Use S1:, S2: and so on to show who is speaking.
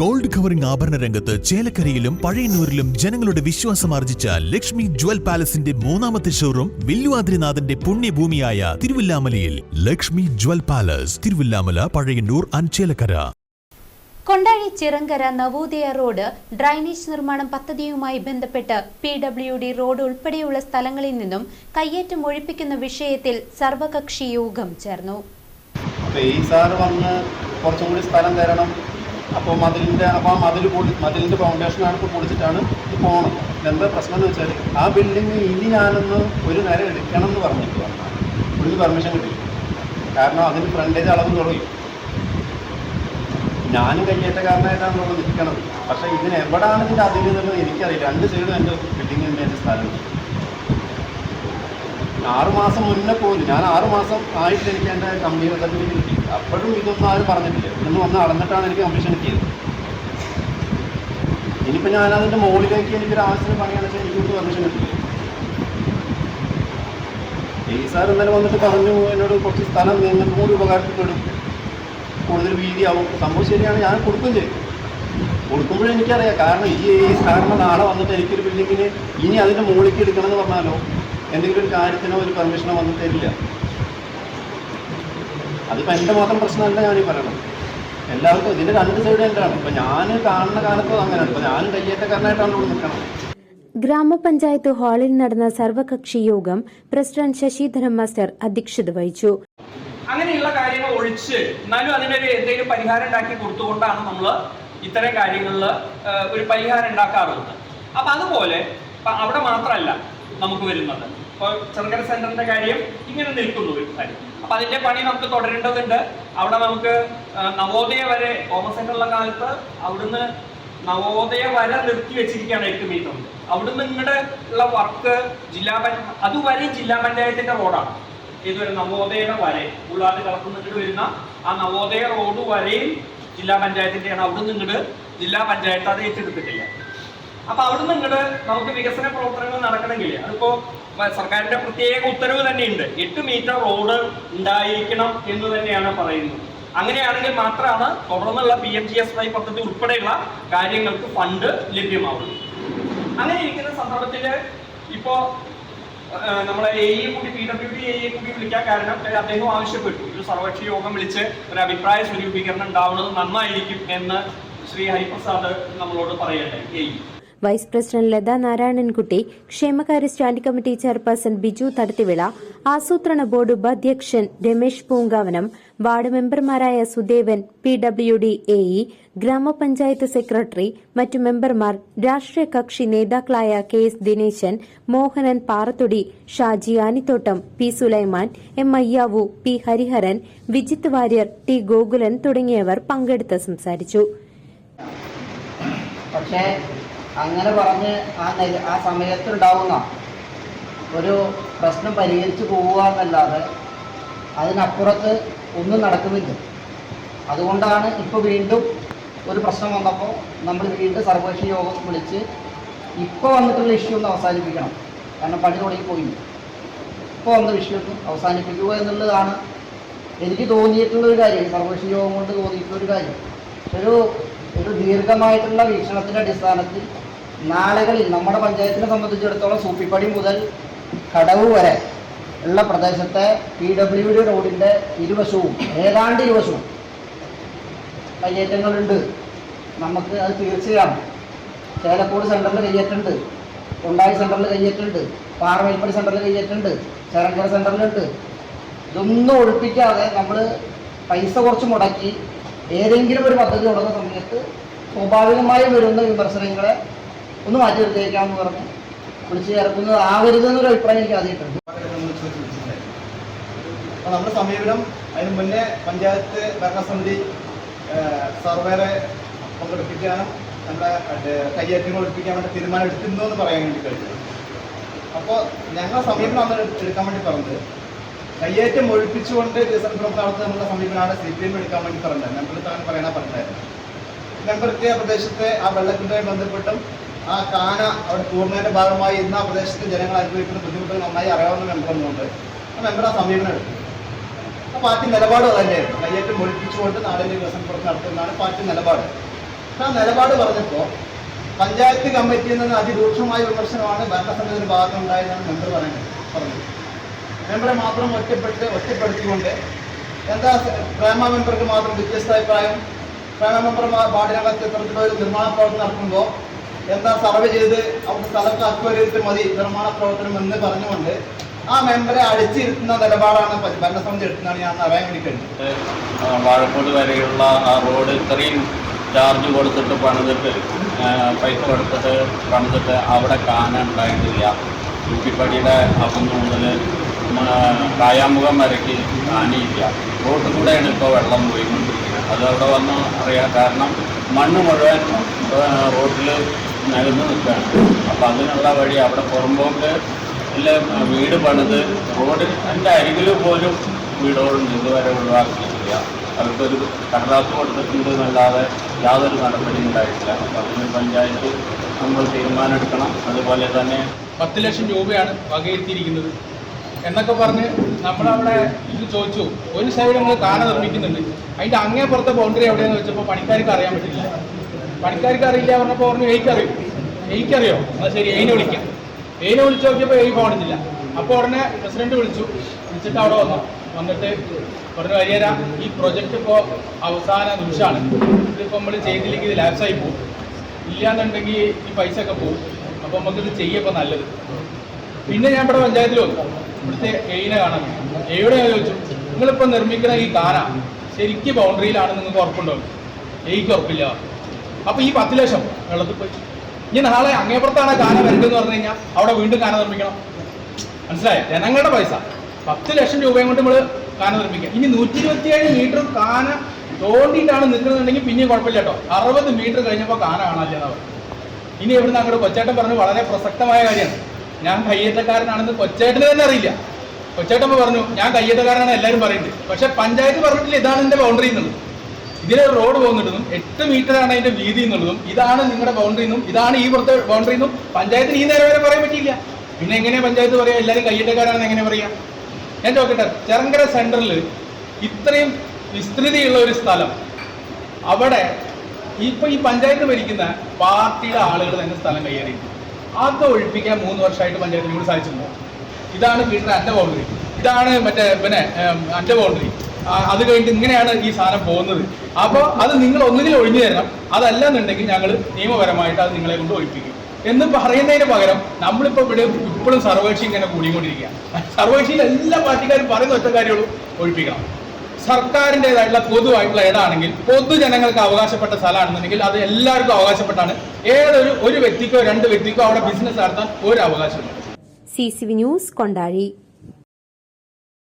S1: Gold covering ആഭരണ രംഗത്ത് ചേലക്കരയിലും പഴയന്നൂരിലും ജനങ്ങളുടെ വിശ്വാസം ആർജിച്ച ലക്ഷ്മി ജ്വൽ പാലസിന്റെ മൂന്നാമത്തെ ഷോറൂം വില്ലുവാദ്രിനാഥന്റെ പുണ്യഭൂമിയായ തിരുവില്ലാമലയിൽ. Lakshmi jewel palace Thiruvilwamala Pazhayannur Anchelakkara Chelakkara.
S2: Kondazhy Chirankara Navodaya road drainage നിർമ്മാണം പദ്ധതിയുമായി ബന്ധപ്പെട്ട് പി ഡബ്ല്യു ഡി റോഡ് ഉൾപ്പെടെയുള്ള സ്ഥലങ്ങളിൽ നിന്നും കയ്യേറ്റം ഒഴിപ്പിക്കുന്ന വിഷയത്തിൽ സർവകക്ഷി യോഗം ചേർന്നു.
S3: അപ്പോൾ ഈ സാറ് വന്ന് കുറച്ചും കൂടി സ്ഥലം തരണം. അപ്പോൾ മതിലിന്റെ അപ്പോൾ ആ മതിൽ പൊളി മതിലിന്റെ ഫൗണ്ടേഷനാണ് ഇപ്പോൾ പൊളിച്ചിട്ടാണ് ഇത് പോകണം എന്താ പ്രശ്നം എന്ന് വെച്ചാൽ ആ ബിൽഡിങ് ഇനി ഞാനൊന്ന് ഒരു നേരം എടുക്കണം എന്ന് പറഞ്ഞിട്ട് വന്നാൽ പുള്ളി പെർമിഷൻ കിട്ടി. കാരണം അതിന് ഫ്രണ്ടേജ് അളവ് തുടങ്ങി ഞാനും കയ്യേറ്റക്കാരനായിട്ടാണ് നമ്മൾ നിൽക്കണത്. പക്ഷേ ഇതിന് എവിടെയാണ് ഇതിന്റെ അതിൽ എന്നുള്ളത് എനിക്കറിയില്ല. രണ്ട് സൈഡും എന്റെ ബിൽഡിങ്ങിന്റെ എന്റെ സ്ഥലമുണ്ട് ആറ് മാസം മുന്നേ പോലും ഞാൻ ആറുമാസം ആയിട്ട് എനിക്ക് എന്റെ കമ്പനി സർട്ടിഫിക്കറ്റ് കിട്ടി. അപ്പോഴും ഇതൊന്നും ആരും പറഞ്ഞിട്ടില്ല. ഇന്ന് വന്ന് അളന്നിട്ടാണ് എനിക്ക് കമ്മീഷൻ കിട്ടിയത്. ഇനിയിപ്പോൾ ഞാൻ അതിന്റെ മുകളിലേക്ക് എനിക്കൊരു ആവശ്യത്തിന് പണിയാണെന്ന് വെച്ചാൽ എനിക്ക് പെർമിഷൻ കിട്ടില്ല. ഈ സാർ ഇന്നലെ വന്നിട്ട് പറഞ്ഞു എന്നോട് കുറച്ച് സ്ഥലം നിങ്ങൾക്ക് കൂടി ഉപകാരപ്പെടും. കൂടുതൽ വീതിയാവും. സംഭവം ശരിയാണ്. ഞാൻ കൊടുക്കും ചെയ്യും. കൊടുക്കുമ്പോഴും എനിക്കറിയാം. കാരണം ഈ ഈ സാറിന് നാളെ വന്നിട്ട് എനിക്കൊരു ബിൽഡിങ്ങിന് ഇനി അതിന്റെ മുകളിലേക്ക് എടുക്കണമെന്ന് പറഞ്ഞാലോ? എന്തെങ്കിലും ഒരു കാര്യത്തിനോ ഒരു പെർമിഷനോ വന്ന് തരില്ല. അതിപ്പോൾ എന്റെ മാത്രം പ്രശ്നമല്ല ഞാനീ പറയണം എല്ലാവർക്കും ഇതിന്റെ രണ്ട് സൈഡ് എന്താണ്? ഇപ്പം ഞാൻ കാണുന്ന കാലത്തും അങ്ങനെയാണ്. ഇപ്പം ഞാനും കയ്യേറ്റക്കാരനായിട്ടാണ് ഇവിടെ നിൽക്കണം
S2: ഗ്രാമപഞ്ചായത്ത് ഹാളിൽ നടന്ന സർവകക്ഷി യോഗം പ്രസിഡന്റ് ശശിധരൻ മാസ്റ്റർ അധ്യക്ഷത വഹിച്ചു.
S4: അങ്ങനെയുള്ള കാര്യങ്ങൾ ഒഴിച്ച് എന്നാലും അതിനൊരു എന്തെങ്കിലും പരിഹാരം ഉണ്ടാക്കി കൊടുത്തുകൊണ്ടാണ് നമ്മൾ ഇത്തരം കാര്യങ്ങളിൽ ഒരു പരിഹാരം ഉണ്ടാക്കാറുള്ളത്. അപ്പൊ അതുപോലെ അവിടെ മാത്രമല്ല നമുക്ക് വരുന്നത്. ഇപ്പോൾ ചെറുകര സെന്ററിന്റെ കാര്യം ഇങ്ങനെ നിൽക്കുന്നു ഒരു കാര്യം. അപ്പൊ അതിന്റെ പണി നമുക്ക് തുടരേണ്ടതുണ്ട്. അവിടെ നമുക്ക് നവോദയ വരെ തോമസ് സെന്ററുള്ള കാലത്ത് അവിടുന്ന് നവോദയ വരെ നിർത്തി വെച്ചിരിക്കുകയാണ് എട്ട് മീറ്റർ അവിടുന്ന് നിങ്ങളുടെ ഉള്ള വർക്ക് ജില്ലാ പഞ്ചായത്ത് അതുവരെ ജില്ലാ പഞ്ചായത്തിന്റെ റോഡാണ് ഇതുവരെ നവോദയയുടെ വരെ ഉള്ളാട്ട് കടക്കുന്നിട്ട് വരുന്ന ആ നവോദയ റോഡ് വരെയും ജില്ലാ പഞ്ചായത്തിന്റെയാണ് അവിടുന്ന് ഇങ്ങോട്ട് ജില്ലാ പഞ്ചായത്ത് അത് ഏറ്റെടുത്തിട്ടില്ല. അപ്പൊ അവിടുന്ന് ഇങ്ങോട്ട് നമുക്ക് വികസന പ്രവർത്തനങ്ങൾ നടക്കണമെങ്കിൽ അതിപ്പോ സർക്കാരിന്റെ പ്രത്യേക ഉത്തരവ് തന്നെയുണ്ട്. എട്ട് മീറ്റർ റോഡ് ഉണ്ടായിരിക്കണം എന്ന് തന്നെയാണ് പറയുന്നത്. അങ്ങനെയാണെങ്കിൽ മാത്രമാണ് തുടർന്നുള്ള P M G S Y പദ്ധതി ഉൾപ്പെടെയുള്ള കാര്യങ്ങൾക്ക് ഫണ്ട് ലഭ്യമാവുള്ളൂ അങ്ങനെ ഇരിക്കുന്ന സന്ദർഭത്തിൽ ഇപ്പോ നമ്മളെ എ ഇ കൂടി P W D A E കൂടി വിളിക്കാൻ കാരണം അദ്ദേഹം ആവശ്യപ്പെട്ടു. ഒരു സർവകക്ഷി യോഗം വിളിച്ച് ഒരു അഭിപ്രായ സ്വരൂപീകരണം ഉണ്ടാവുന്നത് നന്നായിരിക്കും എന്ന് ശ്രീ ഹരിപ്രസാദ് നമ്മളോട് പറയട്ടെ. A E
S2: vice president Latha Narayanankutty ക്ഷേമകാര്യ standing committee chairperson Biju Thadathivila ആസൂത്രണ ബോർഡ് ഉപാധ്യക്ഷൻ രമേശ് പൂങ്കാവനം വാർഡ് മെമ്പർമാരായ Sudevan P W D A E ഗ്രാമപഞ്ചായത്ത് സെക്രട്ടറി മറ്റു മെമ്പർമാർ രാഷ്ട്രീയ കക്ഷി നേതാക്കളായ K S Dineshan Mohanan Parathodi Shaji Anithottam P Sulaiman M Ayyavu P Hariharan Vijith Warrier T Gokulan തുടങ്ങിയവർ പങ്കെടുത്ത് സംസാരിച്ചു.
S5: അങ്ങനെ പറഞ്ഞ് ആ നെല ആ സമയത്തുണ്ടാവുന്ന ഒരു പ്രശ്നം പരിഹരിച്ചു പോവുക എന്നല്ലാതെ അതിനപ്പുറത്ത് ഒന്നും നടക്കുന്നില്ല. അതുകൊണ്ടാണ് ഇപ്പോൾ വീണ്ടും ഒരു പ്രശ്നം വന്നപ്പോൾ നമ്മൾ വീണ്ടും സർവകക്ഷി യോഗം വിളിച്ച് ഇപ്പോൾ വന്നിട്ടുള്ള ഇഷ്യൂ ഒന്ന് അവസാനിപ്പിക്കണം. കാരണം പണി തുടങ്ങിപ്പോയി ഇപ്പോൾ വന്ന വിഷയം ഒന്ന് അവസാനിപ്പിക്കുക എന്നുള്ളതാണ് എനിക്ക് തോന്നിയിട്ടുള്ള ഒരു കാര്യം. സർവകക്ഷി യോഗം കൊണ്ട് തോന്നിയിട്ടുള്ള ഒരു കാര്യം. ഒരു ഒരു ദീർഘമായിട്ടുള്ള വീക്ഷണത്തിന്റെ അടിസ്ഥാനത്തിൽ നാളുകളിൽ നമ്മുടെ പഞ്ചായത്തിനെ സംബന്ധിച്ചിടത്തോളം സൂപ്പിപ്പടി മുതൽ കടവ് വരെ ഉള്ള പ്രദേശത്തെ പി ഡബ്ല്യു ഡി റോഡിന്റെ ഇരുവശവും ഏതാണ്ട് ഇരുവശവും കയ്യേറ്റങ്ങളുണ്ട്. നമുക്ക് അത് തീർച്ചയാണ് ചേലക്കോട് സെന്ററിൽ കയ്യേറ്റുണ്ട് കൊണ്ടായി സെന്ററിൽ കയ്യേറ്റുണ്ട് പാറമേൽപ്പടി സെന്ററിൽ കയ്യേറ്റുണ്ട് ചെറങ്കര സെന്ററിലുണ്ട് ഇതൊന്നും ഒഴിപ്പിക്കാതെ നമ്മൾ പൈസ കുറച്ച് മുടക്കി ഏതെങ്കിലും ഒരു പദ്ധതി തുടങ്ങുന്ന സമയത്ത് സ്വാഭാവികമായും വരുന്ന വിമർശനങ്ങളെ ഒന്ന് മാറ്റി നിർത്തിയേക്കാമെന്ന് പറഞ്ഞ് വിളിച്ചു ചേർക്കുന്നത് ആവരുതെന്നൊരു അഭിപ്രായം എനിക്ക് ആദ്യമായിട്ടുണ്ട്
S3: അപ്പോൾ നമ്മുടെ സമീപനം അതിന് മുന്നേ പഞ്ചായത്ത് ഭരണസമിതി സർവേറെ പങ്കെടുപ്പിക്കാനും നമ്മുടെ കയ്യേറ്റങ്ങൾ ഒഴിപ്പിക്കാൻ വേണ്ടി തീരുമാനം എടുക്കുന്നു എന്ന് പറയാൻ വേണ്ടി കഴിഞ്ഞു. അപ്പോൾ ഞങ്ങൾ സമീപനം അന്ന് എടുക്കാൻ വേണ്ടി പറഞ്ഞത് കയ്യേറ്റം ഒഴിപ്പിച്ചുകൊണ്ട് ഡിസംബർ കാലത്ത് നമ്മുടെ സമീപനാണ് സി പി എം എടുക്കാൻ വേണ്ടി പറഞ്ഞത്. മെമ്പർ താൻ പറയണ പറഞ്ഞായിരുന്നു. മെമ്പർക്ക് പ്രദേശത്തെ ആ വെള്ളത്തിന്റെ ബന്ധപ്പെട്ടും ആ കാന അവിടെ പൂർണയുടെ ഭാഗമായി ഇന്ന് ആ പ്രദേശത്തെ ജനങ്ങൾ അനുഭവിക്കുന്ന ബുദ്ധിമുട്ടുകൾ നന്നായി അറിയാവുന്ന മെമ്പർ എന്നുകൊണ്ട് ആ മെമ്പർ ആ സമീപനം എടുത്തു. ആ പാർട്ടി നിലപാട് തന്നെയായിരുന്നു കയ്യേറ്റം ഒഴിപ്പിച്ചുകൊണ്ട് നാടിന്റെ വികസനം പുറത്ത് നടത്തുന്നതാണ് പാർട്ടി നിലപാട്. ആ നിലപാട് പറഞ്ഞപ്പോൾ പഞ്ചായത്ത് കമ്മിറ്റിയിൽ നിന്ന് അതിരൂക്ഷമായ വിമർശനമാണ് ഭരണസമിതിയുടെ ഭാഗത്തുണ്ടായതെന്നാണ് മെമ്പർ പറയുന്നത്. പറഞ്ഞത്. മെമ്പറെ മാത്രം ഒറ്റപ്പെട്ട് ഒറ്റപ്പെടുത്തിക്കൊണ്ട് എന്താ പ്രേമ മെമ്പർക്ക് മാത്രം വ്യത്യസ്ത അഭിപ്രായം പ്രേമ മെമ്പർ വാർഡിനകത്ത് ഇത്തരത്തിലുള്ള ഒരു നിർമ്മാണ പ്രവർത്തനം നടക്കുമ്പോൾ എന്താ സർവേ ചെയ്ത് അവർക്ക് സ്ഥലത്ത് അക്വരിയിട്ട് മതി. നിർമ്മാണ പ്രവർത്തനം എന്ന് പറഞ്ഞുകൊണ്ട് ആ മെമ്പറെ അടിച്ചിരുത്തുന്ന നിലപാടാണ് ഭരണസമിതി എടുക്കുന്നതാണ് ഞാൻ അറിയാൻ വേണ്ടി
S6: വാഴക്കോട് വരെയുള്ള ആ റോഡ് ഇത്രയും ചാർജ് കൊടുത്തിട്ട് പണിതിട്ട് പൈസ കൊടുത്തിട്ട് പണിതിട്ട് അവിടെ കാന ഉണ്ടായിട്ടില്ല കുറ്റിപ്പടിയുടെ മുതൽ കായാമുഖം വരയ്ക്ക് കാണിയില്ല. റോഡ് കൂടെയാണ് ഇപ്പോൾ വെള്ളം പോയിക്കൊണ്ടിരിക്കുന്നത്. അത് അവിടെ വന്ന് അറിയാം. കാരണം മണ്ണ് മുഴുവൻ റോഡിൽ നികന്ന് നിൽക്കുകയാണ്. അപ്പോൾ അതിനുള്ള വഴി അവിടെ പുറമ്പോക്ക് എല്ലാം വീട് പണിത് റോഡിൽ എന്റെ അരികിൽ പോലും വീടുകളുണ്ട് ഇതുവരെ ഒഴിവാക്കിയിട്ടില്ല. അവർക്കൊരു കടലാസ് കൊടുത്തിട്ടുണ്ട് എന്നല്ലാതെ യാതൊരു നടപടിയും ഉണ്ടായിട്ടില്ല. അപ്പോൾ അതിന് പഞ്ചായത്ത് നമ്മൾ തീരുമാനമെടുക്കണം. അതുപോലെ തന്നെ
S7: പത്ത് ലക്ഷം രൂപയാണ് വകയിരുത്തിയിരിക്കുന്നത്. എന്നൊക്കെ പറഞ്ഞ് നമ്മളവിടെ ഇത് ചോദിച്ചു. ഒരു സൈഡ് നമ്മൾ കാന നിർമ്മിക്കുന്നുണ്ട്. അതിന്റെ അങ്ങേ പുറത്തെ ബൗണ്ടറി എവിടെയാണെന്ന് വെച്ചപ്പോൾ പണിക്കാർക്ക് അറിയാൻ പറ്റില്ല. പണിക്കാർക്ക് അറിയില്ല പറഞ്ഞപ്പോൾ പറഞ്ഞു എനിക്കറിയും. എനിക്കറിയോ? അത് ശരി എയിനെ വിളിക്കാം. എയിനെ വിളിച്ച് നോക്കിയപ്പോൾ എയി ഫോണില്ല അപ്പോൾ ഉടനെ പ്രസിഡന്റ് വിളിച്ചു. വിളിച്ചിട്ട് അവിടെ വന്നു. വന്നിട്ട് പറഞ്ഞു വരികര ഈ പ്രൊജക്റ്റ് ഇപ്പോൾ അവസാന നിമിഷമാണ്. ഇതിപ്പോൾ നമ്മൾ ചെയ്തില്ലെങ്കിൽ ഇത് ലാപ്സായി പോകും. ഇല്ലാന്നുണ്ടെങ്കിൽ ഈ പൈസ ഒക്കെ പോകും. അപ്പോൾ നമുക്കിത് ചെയ്യപ്പോൾ നല്ലത്. പിന്നെ ഞാൻ ഇവിടെ പഞ്ചായത്തിൽ വന്നു. ഇവിടുത്തെ എയിനെ കാണാൻ എയുടെ ഞാൻ ചോദിച്ചു? നിങ്ങളിപ്പോൾ നിർമ്മിക്കുന്ന ഈ കാന ശരിക്കും ബൗണ്ടറിയിലാണ് നിങ്ങൾക്ക് ഉറപ്പുണ്ടോ? എയ്ക്ക് ഉറപ്പില്ല. അപ്പോൾ ഈ പത്ത് ലക്ഷം വെള്ളത്തിൽ പോയി. ഇനി നാളെ അങ്ങേപ്പുറത്താണ് കാന വരണ്ടെന്ന് പറഞ്ഞു കഴിഞ്ഞാൽ അവിടെ വീണ്ടും കാന നിർമ്മിക്കണം. മനസ്സിലായോ? ജനങ്ങളുടെ പൈസ. പത്ത് ലക്ഷം രൂപയും കൊണ്ട് നമ്മൾ കാന നിർമ്മിക്കാം. ഇനി നൂറ്റി ഇരുപത്തിയേഴ് മീറ്റർ കാന തോണ്ടിയിട്ടാണ് നിൽക്കുന്നുണ്ടെങ്കിൽ പിന്നെയും കുഴപ്പമില്ല കേട്ടോ. അറുപത് മീറ്റർ കഴിഞ്ഞപ്പോൾ കാന കാണാനില്ല എന്നാ പറയുന്നത്. ഇനി എവിടുന്ന് അങ്ങോട്ട് കൊച്ചേട്ടൻ പറഞ്ഞു വളരെ പ്രസക്തമായ കാര്യമാണ്. ഞാൻ കയ്യേറ്റക്കാരനാണെന്ന് കൊച്ചേട്ടന് തന്നെ അറിയില്ല. കൊച്ചേട്ടൻ പറഞ്ഞു ഞാൻ കയ്യേറ്റക്കാരനാണ് എല്ലാവരും പറയുന്നത് പക്ഷെ പഞ്ചായത്ത് പറഞ്ഞിട്ടില്ല ഇതാണ് എന്റെ ബൗണ്ടറി എന്നുള്ളത്. ഇതിലൊരു റോഡ് പോകുന്നിട്ടും എട്ട് മീറ്ററാണ് അതിന്റെ വീതി എന്നുള്ളതും ഇതാണ് നിങ്ങളുടെ ബൗണ്ടറി എന്നും ഇതാണ് ഈ പുറത്തെ ബൗണ്ടറി എന്നും പഞ്ചായത്തിന് ഈ നേരം വരെ പറയാൻ പറ്റിയില്ല. പിന്നെ എങ്ങനെ പഞ്ചായത്ത് പറയാ? എല്ലാവരും കയ്യേറ്റക്കാരാണെന്ന് എങ്ങനെ പറയാ? ഞാൻ ചോദിക്കട്ടെ ചെറങ്കര സെന്ററിൽ ഇത്രയും വിസ്തൃതിയുള്ള ഒരു സ്ഥലം അവിടെ ഇപ്പൊ ഈ പഞ്ചായത്ത് ഭരിക്കുന്ന പാർട്ടിയുടെ ആളുകൾ തന്നെ സ്ഥലം കയ്യേറി അത് ഒഴിപ്പിക്കാൻ മൂന്ന് വർഷമായിട്ട് പഞ്ചായത്തിന് കൂടി സാധിച്ചിട്ടുണ്ടോ? ഇതാണ് വീട്ടിലെ അന്റെ ബൗണ്ടറി ഇതാണ് മറ്റേ പിന്നെ അന്റെ ബൗണ്ടറി അത് കഴിഞ്ഞിട്ട് ഇങ്ങനെയാണ് ഈ സാധനം പോകുന്നത്. അപ്പോൾ അത് നിങ്ങൾ ഒന്നുകിൽ ഒഴിഞ്ഞു തരണം. അതല്ല എന്നുണ്ടെങ്കിൽ ഞങ്ങൾ നിയമപരമായിട്ട് അത് നിങ്ങളെ കൊണ്ട് ഒഴിപ്പിക്കും. എന്ന് പറയുന്നതിന് പകരം നമ്മളിപ്പോൾ ഇവിടെ ഇപ്പോഴും സർവേക്ഷി ഇങ്ങനെ കൂടിക്കൊണ്ടിരിക്കുക സർവേക്ഷിയിൽ എല്ലാ പാർട്ടിക്കാരും പറയുന്ന ഒറ്റ കാര്യമുള്ളൂ ഒഴിപ്പിക്കണം. സർക്കാരിന്റെതായിട്ടുള്ള പൊതുവായിട്ടുള്ള ഇടാണെങ്കിൽ പൊതുജനങ്ങൾക്ക് അവകാശപ്പെട്ട സ്ഥലമാണെന്നുണ്ടെങ്കിൽ അത് എല്ലാവർക്കും അവകാശപ്പെട്ടാണ്. ഏതൊരു ഒരു വ്യക്തിക്കോ രണ്ട് വ്യക്തിക്കോ അവിടെ ബിസിനസ് നടത്താൻ ഒരു അവകാശമില്ല
S2: C C V news Kondazhy.